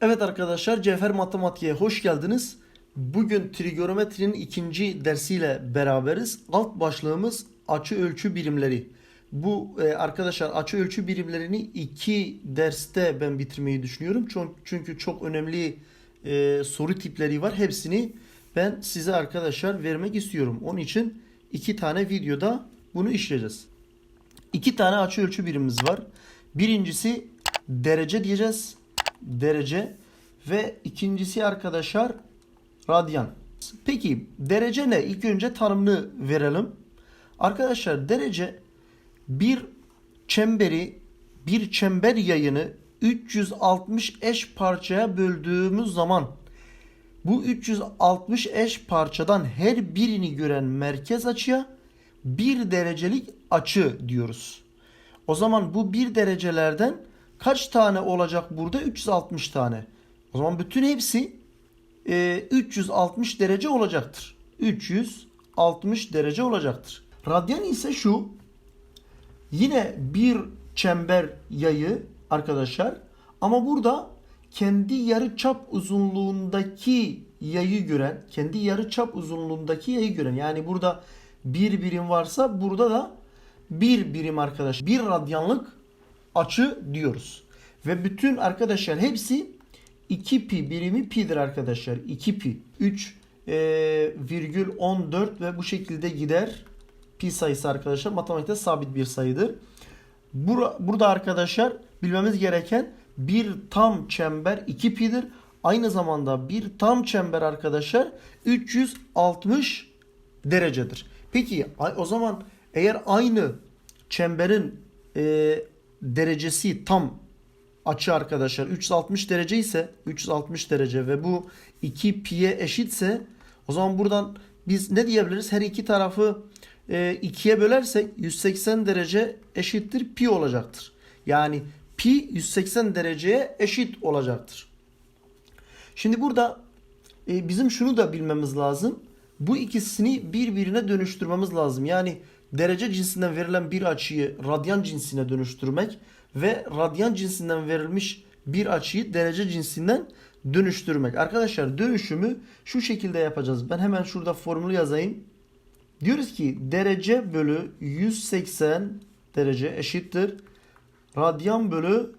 Evet arkadaşlar Cevher Matematiğe hoş geldiniz. Bugün trigonometrinin ikinci dersiyle beraberiz. Alt başlığımız açı ölçü birimleri. Bu e, arkadaşlar açı ölçü birimlerini iki derste ben bitirmeyi düşünüyorum. Çünkü çok önemli e, soru tipleri var. Hepsini ben size arkadaşlar vermek istiyorum. Onun için iki tane videoda bunu işleyeceğiz. İki tane açı ölçü birimimiz var. Birincisi derece diyeceğiz. Derece ve ikincisi arkadaşlar radyan. Peki derece ne? İlk önce tanımını verelim. Arkadaşlar derece bir çemberi bir çember yayını 360 eş parçaya böldüğümüz zaman bu 360 eş parçadan her birini gören merkez açıya bir derecelik açı diyoruz. O zaman bu bir derecelerden kaç tane olacak burada? 360 tane. O zaman bütün hepsi e, 360 derece olacaktır. 360 derece olacaktır. Radyan ise şu. Yine bir çember yayı arkadaşlar. Ama burada kendi yarı çap uzunluğundaki yayı gören, kendi yarı çap uzunluğundaki yayı gören. Yani burada bir birim varsa burada da bir birim arkadaş. Bir radyanlık açı diyoruz. Ve bütün arkadaşlar hepsi 2 pi birimi pi'dir arkadaşlar. 2 pi. 3 e, virgül 14 ve bu şekilde gider. Pi sayısı arkadaşlar matematikte sabit bir sayıdır. Bur burada arkadaşlar bilmemiz gereken bir tam çember 2 pi'dir. Aynı zamanda bir tam çember arkadaşlar 360 derecedir. Peki o zaman eğer aynı çemberin e, derecesi tam açı arkadaşlar 360 derece ise 360 derece ve bu 2 pi'ye eşitse o zaman buradan biz ne diyebiliriz? Her iki tarafı e, ikiye bölersek 180 derece eşittir pi olacaktır. Yani pi 180 dereceye eşit olacaktır. Şimdi burada e, bizim şunu da bilmemiz lazım. Bu ikisini birbirine dönüştürmemiz lazım. Yani derece cinsinden verilen bir açıyı radyan cinsine dönüştürmek ve radyan cinsinden verilmiş bir açıyı derece cinsinden dönüştürmek. Arkadaşlar dönüşümü şu şekilde yapacağız. Ben hemen şurada formülü yazayım. Diyoruz ki derece bölü 180 derece eşittir radyan bölü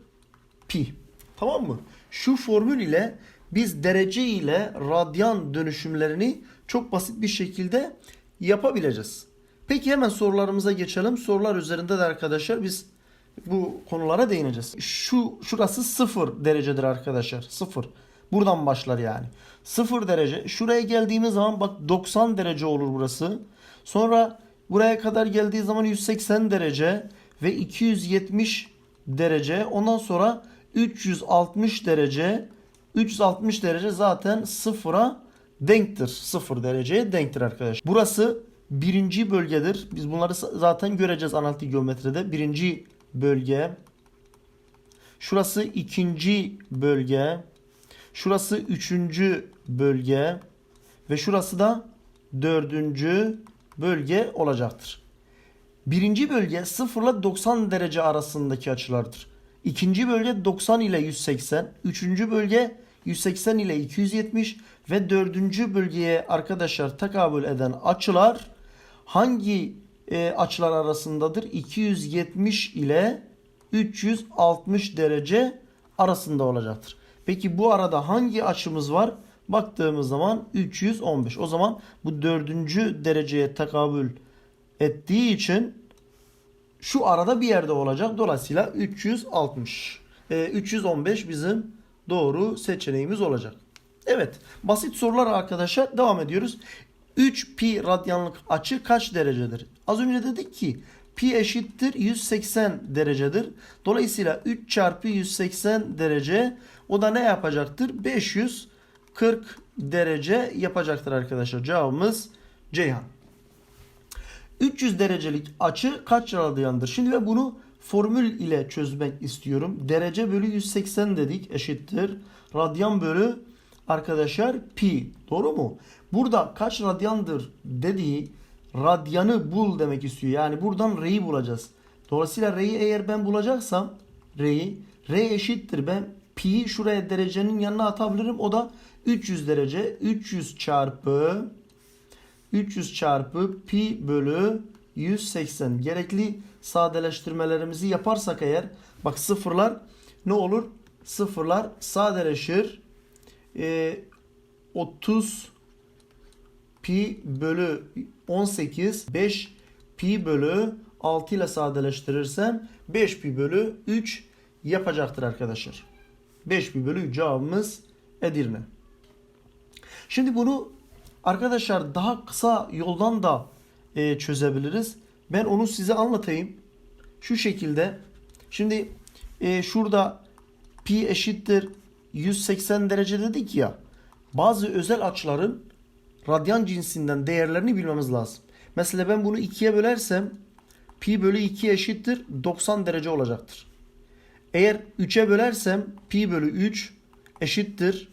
pi. Tamam mı? Şu formül ile biz derece ile radyan dönüşümlerini çok basit bir şekilde yapabileceğiz. Peki hemen sorularımıza geçelim. Sorular üzerinde de arkadaşlar biz bu konulara değineceğiz. Şu şurası 0 derecedir arkadaşlar. 0. Buradan başlar yani. 0 derece. Şuraya geldiğimiz zaman bak 90 derece olur burası. Sonra buraya kadar geldiği zaman 180 derece ve 270 derece. Ondan sonra 360 derece. 360 derece zaten sıfıra denktir. 0 dereceye denktir arkadaşlar. Burası birinci bölgedir. Biz bunları zaten göreceğiz analitik geometride. Birinci bölge. Şurası ikinci bölge. Şurası üçüncü bölge. Ve şurası da dördüncü bölge olacaktır. Birinci bölge 0 ile 90 derece arasındaki açılardır. İkinci bölge 90 ile 180. Üçüncü bölge 180 ile 270 ve dördüncü bölgeye arkadaşlar takabül eden açılar hangi e, açılar arasındadır? 270 ile 360 derece arasında olacaktır. Peki bu arada hangi açımız var? Baktığımız zaman 315. O zaman bu dördüncü dereceye takabül ettiği için şu arada bir yerde olacak. Dolayısıyla 360. E, 315 bizim doğru seçeneğimiz olacak. Evet. Basit sorular arkadaşlar. Devam ediyoruz. 3 pi radyanlık açı kaç derecedir? Az önce dedik ki pi eşittir 180 derecedir. Dolayısıyla 3 çarpı 180 derece o da ne yapacaktır? 540 derece yapacaktır arkadaşlar. Cevabımız Ceyhan. 300 derecelik açı kaç radyandır? Şimdi ben bunu formül ile çözmek istiyorum. Derece bölü 180 dedik eşittir. Radyan bölü arkadaşlar pi. Doğru mu? Burada kaç radyandır dediği radyanı bul demek istiyor. Yani buradan R'yi bulacağız. Dolayısıyla R'yi eğer ben bulacaksam R'yi R eşittir ben pi şuraya derecenin yanına atabilirim. O da 300 derece. 300 çarpı 300 çarpı pi bölü 180. Gerekli sadeleştirmelerimizi yaparsak eğer bak sıfırlar ne olur? Sıfırlar sadeleşir. Ee, 30 pi bölü 18 5 pi bölü 6 ile sadeleştirirsem 5 pi bölü 3 yapacaktır arkadaşlar. 5 pi bölü 3 cevabımız Edirne. Şimdi bunu arkadaşlar daha kısa yoldan da e, çözebiliriz. Ben onu size anlatayım. Şu şekilde. Şimdi e, şurada pi eşittir 180 derece dedik ya. Bazı özel açıların radyan cinsinden değerlerini bilmemiz lazım. Mesela ben bunu 2'ye bölersem pi bölü 2 eşittir 90 derece olacaktır. Eğer 3'e bölersem pi bölü 3 eşittir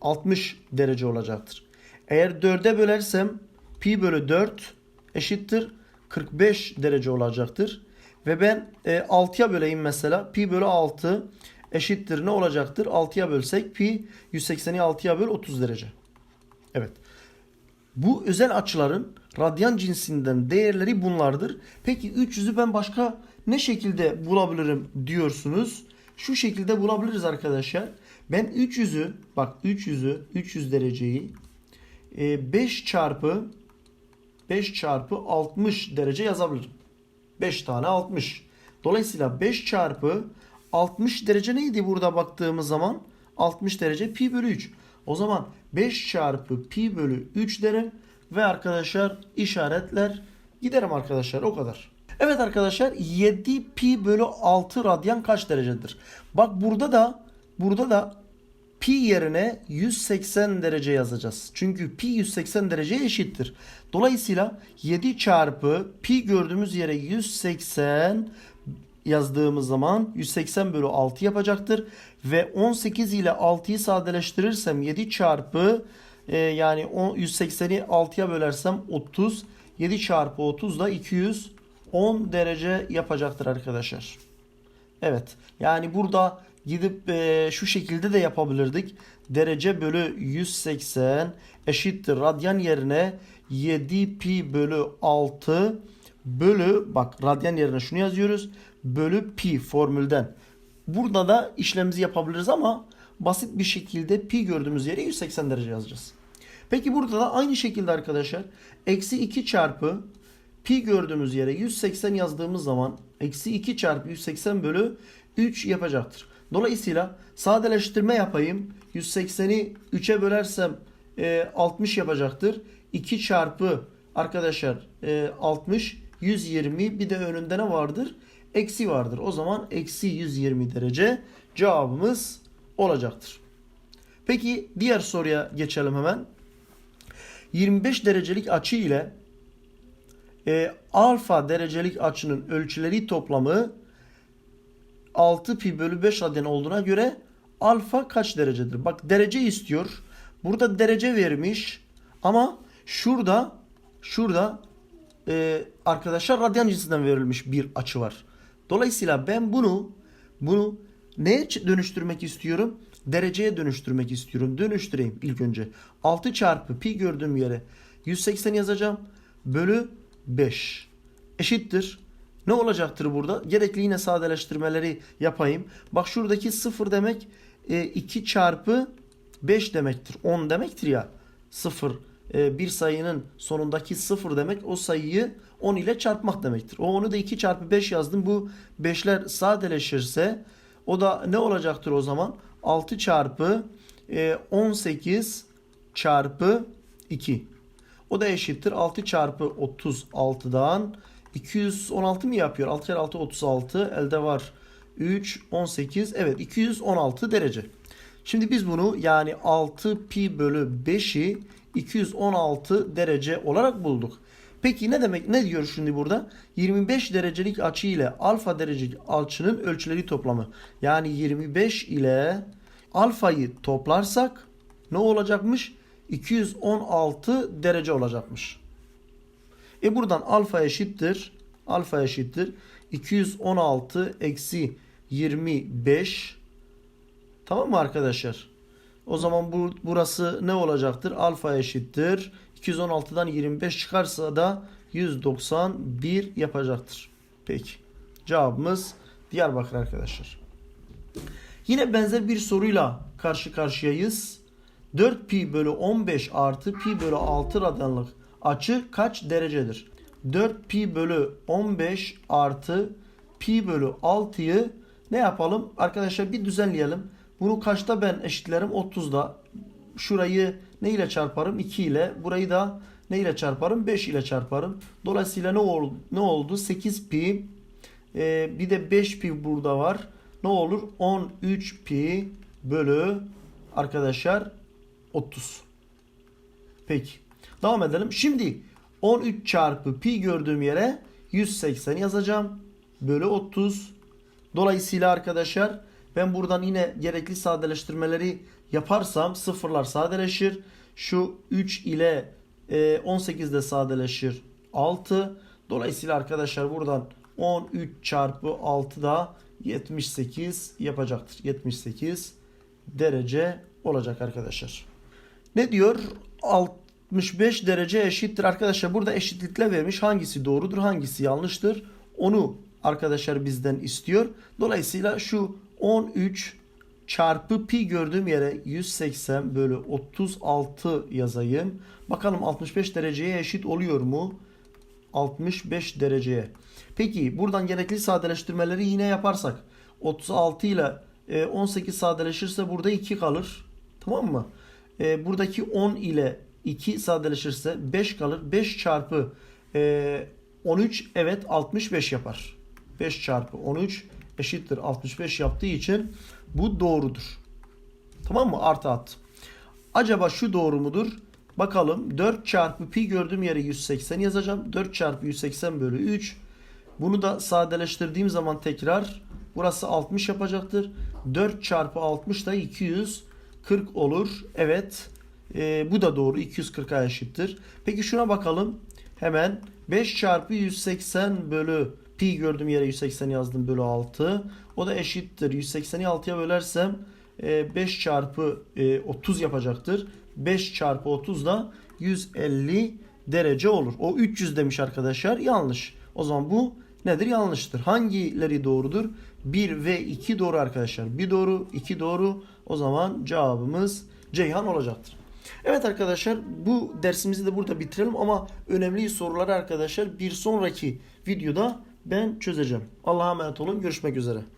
60 derece olacaktır. Eğer 4'e bölersem pi bölü 4 eşittir 45 derece olacaktır. Ve ben e, 6'ya böleyim mesela pi bölü 6 eşittir ne olacaktır? 6'ya bölsek pi 180'i 6'ya böl 30 derece. Evet. Bu özel açıların radyan cinsinden değerleri bunlardır. Peki 300'ü ben başka ne şekilde bulabilirim diyorsunuz. Şu şekilde bulabiliriz arkadaşlar. Ben 300'ü bak 300'ü 300 dereceyi 5 çarpı 5 çarpı 60 derece yazabilirim. 5 tane 60. Dolayısıyla 5 çarpı 60 derece neydi burada baktığımız zaman? 60 derece pi bölü 3. O zaman 5 çarpı pi bölü 3 derim ve arkadaşlar işaretler giderim arkadaşlar o kadar. Evet arkadaşlar 7 pi bölü 6 radyan kaç derecedir? Bak burada da burada da pi yerine 180 derece yazacağız. Çünkü pi 180 dereceye eşittir. Dolayısıyla 7 çarpı pi gördüğümüz yere 180 yazdığımız zaman 180 bölü 6 yapacaktır. Ve 18 ile 6'yı sadeleştirirsem 7 çarpı e, yani 180'i 6'ya bölersem 30. 7 çarpı 30 da 210 derece yapacaktır arkadaşlar. Evet yani burada gidip e, şu şekilde de yapabilirdik. Derece bölü 180 eşittir radyan yerine 7 pi bölü 6 bölü bak radyan yerine şunu yazıyoruz. Bölü pi formülden. Burada da işlemimizi yapabiliriz ama basit bir şekilde pi gördüğümüz yere 180 derece yazacağız. Peki burada da aynı şekilde arkadaşlar eksi 2 çarpı pi gördüğümüz yere 180 yazdığımız zaman eksi 2 çarpı 180 bölü 3 yapacaktır. Dolayısıyla sadeleştirme yapayım. 180'i 3'e bölersem e, 60 yapacaktır. 2 çarpı arkadaşlar e, 60 120 bir de önünde ne vardır? Eksi vardır. O zaman eksi 120 derece cevabımız olacaktır. Peki diğer soruya geçelim hemen. 25 derecelik açı ile e, alfa derecelik açının ölçüleri toplamı 6 pi bölü 5 radyan olduğuna göre alfa kaç derecedir? Bak derece istiyor. Burada derece vermiş ama şurada şurada e, arkadaşlar radyan cinsinden verilmiş bir açı var. Dolayısıyla ben bunu bunu neye dönüştürmek istiyorum? Dereceye dönüştürmek istiyorum. Dönüştüreyim ilk önce. 6 çarpı pi gördüğüm yere 180 yazacağım. Bölü 5 eşittir. Ne olacaktır burada? Gerekli yine sadeleştirmeleri yapayım. Bak şuradaki 0 demek 2 e, çarpı 5 demektir. 10 demektir ya. 0 e, bir sayının sonundaki 0 demek o sayıyı 10 ile çarpmak demektir. O onu da 2 çarpı 5 yazdım. Bu 5'ler sadeleşirse o da ne olacaktır o zaman? 6 çarpı 18 e, çarpı 2. O da eşittir 6 çarpı 36'dan 216 mı yapıyor? 6 kere 6 36 elde var 3 18 evet 216 derece. Şimdi biz bunu yani 6 pi bölü 5'i 216 derece olarak bulduk. Peki ne demek ne diyor şimdi burada? 25 derecelik açı ile alfa derecelik açının ölçüleri toplamı. Yani 25 ile alfayı toplarsak ne olacakmış? 216 derece olacakmış. E buradan alfa eşittir. Alfa eşittir. 216 eksi 25 Tamam mı arkadaşlar? O zaman bu burası ne olacaktır? Alfa eşittir. 216'dan 25 çıkarsa da 191 yapacaktır. Peki. Cevabımız Diyarbakır arkadaşlar. Yine benzer bir soruyla karşı karşıyayız. 4 pi bölü 15 artı pi bölü 6 radanlık açı kaç derecedir? 4 pi bölü 15 artı pi bölü 6'yı ne yapalım? Arkadaşlar bir düzenleyelim. Bunu kaçta ben eşitlerim? 30'da. Şurayı ne ile çarparım? 2 ile. Burayı da ne ile çarparım? 5 ile çarparım. Dolayısıyla ne oldu? Ne oldu? 8 pi. Ee, bir de 5 pi burada var. Ne olur? 13 pi bölü arkadaşlar 30. Peki. Devam edelim. Şimdi 13 çarpı pi gördüğüm yere 180 yazacağım. Bölü 30. Dolayısıyla arkadaşlar ben buradan yine gerekli sadeleştirmeleri yaparsam sıfırlar sadeleşir. Şu 3 ile e, 18 de sadeleşir. 6. Dolayısıyla arkadaşlar buradan 13 çarpı 6 da 78 yapacaktır. 78 derece olacak arkadaşlar. Ne diyor? 65 derece eşittir. Arkadaşlar burada eşitlikle vermiş. Hangisi doğrudur, hangisi yanlıştır? Onu arkadaşlar bizden istiyor. Dolayısıyla şu 13 çarpı pi gördüğüm yere 180 bölü 36 yazayım. Bakalım 65 dereceye eşit oluyor mu? 65 dereceye. Peki buradan gerekli sadeleştirmeleri yine yaparsak 36 ile e, 18 sadeleşirse burada 2 kalır. Tamam mı? E, buradaki 10 ile 2 sadeleşirse 5 kalır. 5 çarpı e, 13 evet 65 yapar. 5 çarpı 13 eşittir 65 yaptığı için bu doğrudur. Tamam mı? Artı at. Acaba şu doğru mudur? Bakalım 4 çarpı pi gördüğüm yere 180 yazacağım. 4 çarpı 180 bölü 3. Bunu da sadeleştirdiğim zaman tekrar burası 60 yapacaktır. 4 çarpı 60 da 240 olur. Evet. Ee, bu da doğru. 240'a eşittir. Peki şuna bakalım. Hemen 5 çarpı 180 bölü pi gördüğüm yere 180 yazdım bölü 6. O da eşittir. 180'i 6'ya bölersem 5 çarpı 30 yapacaktır. 5 çarpı 30 da 150 derece olur. O 300 demiş arkadaşlar. Yanlış. O zaman bu nedir? Yanlıştır. Hangileri doğrudur? 1 ve 2 doğru arkadaşlar. 1 doğru, 2 doğru. O zaman cevabımız Ceyhan olacaktır. Evet arkadaşlar bu dersimizi de burada bitirelim ama önemli soruları arkadaşlar bir sonraki videoda ben çözeceğim. Allah'a emanet olun. Görüşmek üzere.